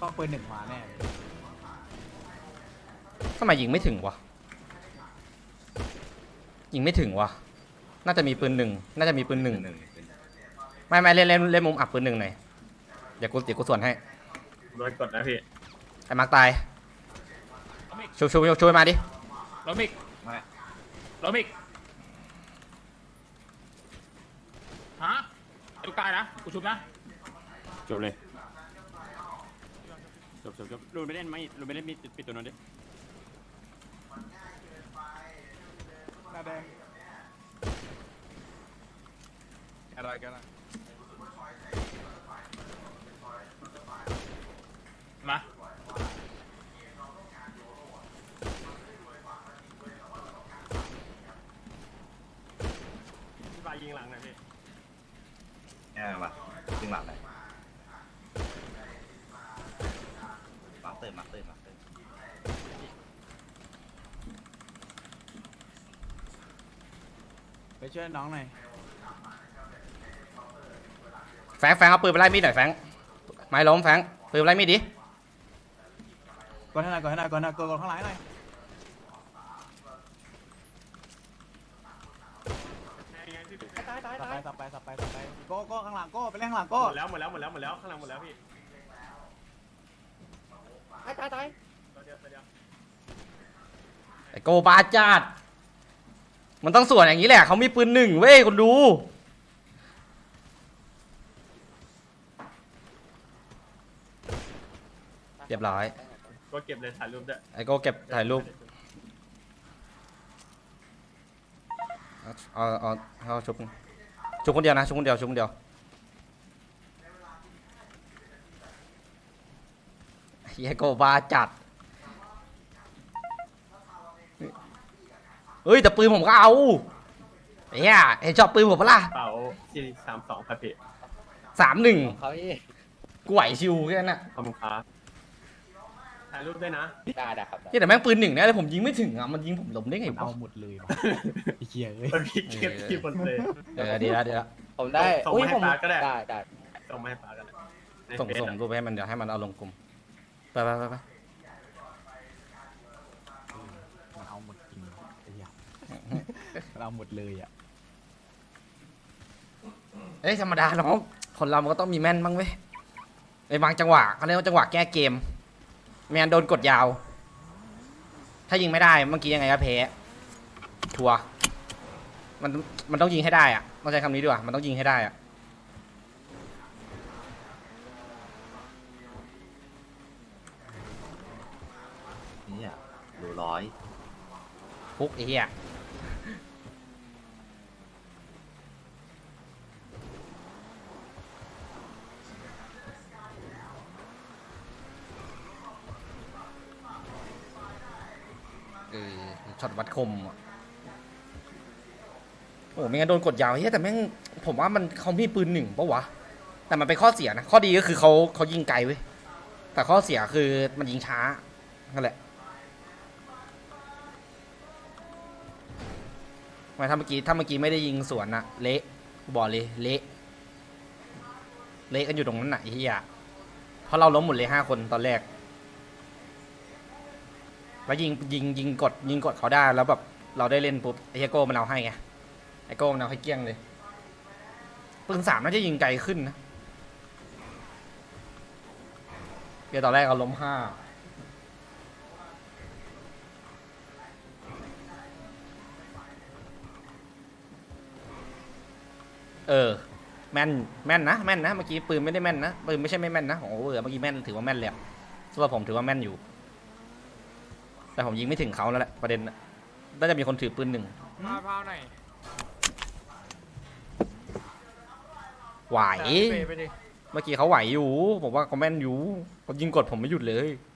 ก็ปืนหนึ่งมาแน่ทำไมยิงไม่ถึงวะ ยิงไม่ถึงวะ น่าจะมีปืนหนึ่ง น่าจะมีปืนหนึ่ง ไม่ไม่เล่นเล่นเล่นมุมอับปืนหนึ่งหน่อยเดี๋ยวกูเดี๋ยวกูส่วนให้โดนกดนะพี่ไอ้มาร์กตายช่วยช่วยช่วยมาดิล้มอีกล้มอีกฮะลูกตายนะ กูชุบนะ จบเลย จบจบจบรูนไม่เล่นไหมรูนไม่เล่นมีปิดตัวนั้นดิหน้าแดงอะไรกันนะมาพี่บายยิงหลังหน่อยพี่ แง่ปะยิงหลังเลยมาเติมมาเติมมาเติมไปช่วยน้องหน่อยแฟงแฟงเอาปืนไปไล่มีดหน่อยแฟงไม้ล้มแฟงปืนไปไล่มีดดิกดให้หน่อยกดให้หน่อยกดให้หน่อยกดกดข้างหลังให้หน่อยตายตายสับตายไปสับไปสับไปสับไปโก้โก้ข้างหลังโก้ไปเล่นข้างหลังโก้หมดแล้วหมดแล้วหมดแล้วหมดแล้วข้างหลังหมดแล้วพี่ ตายตายตายตัวเดียวตัวเดียวไอ้โกบาจัดมันต้องส่วนอย่างนี้แหละเขามีปืนหนึ่งเว้ยคนดู เรียบร้อย ก็เก็บเลยถ่ายรูปด้วยไอ้โกเก็บถ่ายรูปเอาเอาเอาเอาชุบชุบคนเดียวนะชุบคนเดียวชุบคนเดียว เฮียโกบาจัด เฮ้ย แต่ปืนผมก็เอาเฮียเห็นชอบปืนผมปะล่ะเป๋าที่สามสองครับพี่สามหนึ่งเขาพี่กูไหวชิวแค่นั้นน่ะขอบคุณครับถ่ายรูปด้วยนะ ได้ได้ครับเฮียแต่แม่งปืนหนึ่งเนี่ยแต่ผมยิงไม่ถึงอะ มันยิงผมล้มได้ไงเอาวะหมดเลยว่ะไอ้เหี้ยเอ้ย มันพี่เก็บที่บนเลย เออดีแล้วดีแล้วผมได้ส่งอุ้ยมาให้ผมปาก็ได้ ได้ได้ส่งมาให้ป้ากันเลยในส่งเฟซส่งอะรูปไปให้มันเดี๋ยวให้มันเอาลงกลุ่ม ไปไปไปไปมันเอาหมดจริงไอ้เหี้ยมันเอาหมดเลยอะเอ้ยธรรมดาน้องคนเรามันก็ต้องมีแม่นบ้างเว้ยในบางจังหวะเขาเรียกว่าจังหวะแก้เกมไม่งั้นโดนกดยาว ถ้ายิงไม่ได้เมื่อกี้ยังไงก็แพ้ชัวร์มันมันต้องยิงให้ได้อะต้องใช้คำนี้ดีกว่ามันต้องยิงให้ได้อะ นี่อะดูร้อยฟุกไอ้เหี้ยเออช็อตวัดคมอะโอ้ไม่งั้นโดนกดยาวเฮ้ยแต่แม่งผมว่ามันเขามีปืนหนึ่งปะวะ แต่มันเป็นข้อเสียนะ ข้อดีก็คือเขาเขายิงไกลเว้ย แต่ข้อเสียคือมันยิงช้านั่นแหละ ไมาถ้าเมื่อกี้ถ้าเมื่อกี้ไม่ได้ยิงสวนอะเละกูบอกเลยเละเละกันอยู่ตรงนั้นน่ะไอ้เหี้ยเพราะเราล้มหมดเลยห้าคนตอนแรก แล้วยิงยิงยิงกดยิงกดเขาได้แล้วแบบเราได้เล่นปุ๊บไอ้เฮียโก้มันเอาให้ไงไอ้โก้มันเอาให้เกลี้ยงเลยปืนสามน่าจะยิงไกลขึ้นนะเดี๋ยวตอนแรกเอาล้มห้า เออ แม่น แม่นนะ แม่นนะ เมื่อกี้ปืนไม่ได้แม่นนะ ปืนไม่ใช่ไม่แม่นนะของโอเวอร์เมื่อกี้แม่นถือว่าแม่นเลยอะสำหรับผมถือว่าแม่นอยู่ แต่ผมยิงไม่ถึงเขาแล้วแหละประเด็นน่ะน่าจะมีคนถือปืนหนึ่ง พาพาหน่อยไหวไปไปดิ เมื่อกี้เขาไหวอยู่ ผมว่าเขาแม่นอยู่เขายิงกดผมไม่หยุดเลยเ